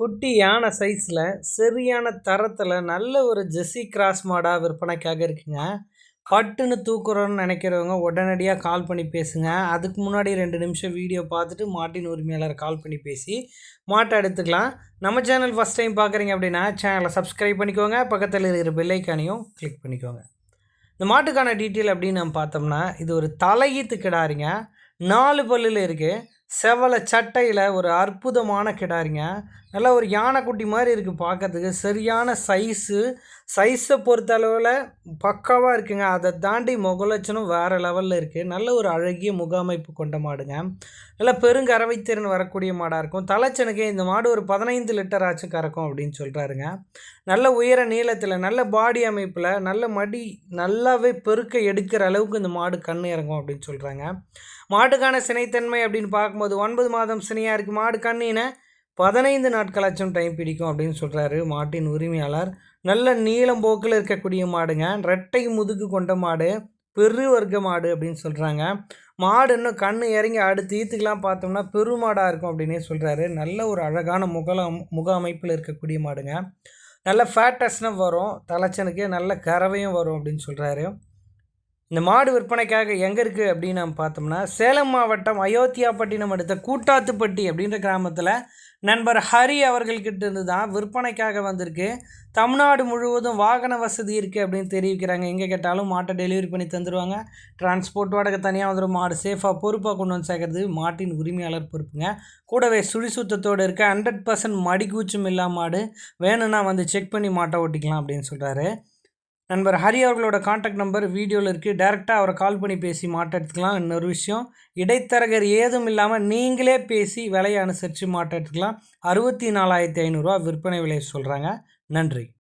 குட்டி யானை சைஸில் சரியான தரத்தில் நல்ல ஒரு ஜெஸ்ஸி கிராஸ் மாடாக விற்பனைக்காக இருக்குங்க. பட்டுன்னு தூக்குறோன்னு நினைக்கிறவங்க உடனடியாக கால் பண்ணி பேசுங்க. அதுக்கு முன்னாடி ரெண்டு நிமிஷம் வீடியோ பார்த்துட்டு மாட்டின் உரிமையாளர் கால் பண்ணி பேசி மாட்டை எடுத்துக்கலாம். நம்ம சேனல் ஃபஸ்ட் டைம் பார்க்குறீங்க அப்படின்னா சேனலை சப்ஸ்கிரைப் பண்ணிக்கோங்க. பக்கத்தில் இருக்கிற பெல்லைக்கானையும் கிளிக் பண்ணிக்கோங்க. இந்த மாட்டுக்கான டீட்டெயில் அப்படின்னு நம்ம பார்த்தோம்னா இது ஒரு தலையீத்து கிடாரிங்க. நாலு பல்லில் இருக்குது செவலை சட்டையில் ஒரு அற்புதமான கிடாரிங்க. நல்லா ஒரு யானைக்குட்டி மாதிரி இருக்குது பார்க்கறதுக்கு. சரியான சைஸு சைஸை பொறுத்த அளவில் பக்காவாக இருக்குங்க. அதை தாண்டி முகலட்சணம் வேறு லெவலில் இருக்குது நல்ல ஒரு அழகிய முக அமைப்பு கொண்ட மாடுங்க. நல்லா பெருங்கறவைத்திறன் வரக்கூடிய மாடாக இருக்கும். தலைச்சனுக்கு இந்த மாடு ஒரு பதினைந்து லிட்டர் ஆச்சும் கறக்கும் அப்படின்னு சொல்கிறாருங்க நல்ல உயர நீளத்தில் நல்ல பாடி அமைப்பில் நல்ல மடி நல்லாவே பெருக்க எடுக்கிற அளவுக்கு இந்த மாடு கண் இறங்கும் அப்படின்னு சொல்கிறாங்க மாட்டுக்கான சினைத்தன்மை அப்படின்னு பார்க்கும்போது ஒன்பது மாதம் சினையாக இருக்குது மாடு கண்ணினை பதினைந்து நாட்களாச்சும் டைம் பிடிக்கும் அப்படின்னு சொல்கிறாரு மாட்டின் உரிமையாளர். நல்ல நீளம் போக்கில் இருக்கக்கூடிய மாடுங்க. ரெட்டை முதுகு கொண்ட மாடு பெரு வர்க்க மாடு அப்படின்னு சொல்கிறாங்க மாடு இன்னும் கண் இறங்கி அடுத்து ஈத்துக்கெலாம் பார்த்தோம்னா பெருமாடாக இருக்கும் அப்படின்னே சொல்கிறாரு நல்ல ஒரு அழகான முகல முக அமைப்பில் இருக்கக்கூடிய மாடுங்க. நல்ல ஃபேட்டஸ்னும் வரும். தலைச்சனுக்கு நல்ல கறவையும் வரும் அப்படின்னு சொல்கிறாரு இந்த மாடு விற்பனைக்காக எங்கே இருக்குது அப்படின்னு நம்ம பார்த்தோம்னா சேலம் மாவட்டம் அயோத்தியாப்பட்டினம் அடுத்த கூட்டாத்துப்பட்டி அப்படின்ற கிராமத்தில் நண்பர் ஹரி அவர்கள்கிட்ட இருந்து தான் விற்பனைக்காக வந்திருக்கு. தமிழ்நாடு முழுவதும் வாகன வசதி இருக்குது அப்படின்னு தெரிவிக்கிறாங்க. எங்கே கேட்டாலும் மாட்டை டெலிவரி பண்ணி தந்துடுவாங்க டிரான்ஸ்போர்ட் வாடகை தனியாக வந்துடும் மாடு சேஃபாக பொறுப்பாக கொண்டு வந்து சேர்க்கறது மாட்டின் உரிமையாளர் பொறுப்புங்க. கூடவே சுழி சுத்தத்தோடு இருக்க ஹண்ட்ரட் பர்சன்ட் மடிக்கூச்சும் இல்லாம மாடு வேணும்னா வந்து செக் பண்ணி மாட்டை ஓட்டிக்கலாம் அப்படின்னு சொல்கிறாரு நண்பர் ஹரி அவர்களோட காண்டாக்ட் நம்பர் வீடியோவில் இருக்குது டேரெக்டாக அவரை கால் பண்ணி பேசி மாட்டெடுத்துக்கலாம். இன்னொரு விஷயம் இடைத்தரகர் ஏதும் இல்லாமல் நீங்களே பேசி விலையை அனுசரித்து மாட்டெடுத்துக்கலாம். அறுபத்தி நாலாயிரத்தி ஐநூறுரூவா விற்பனை விலையை சொல்கிறாங்க நன்றி.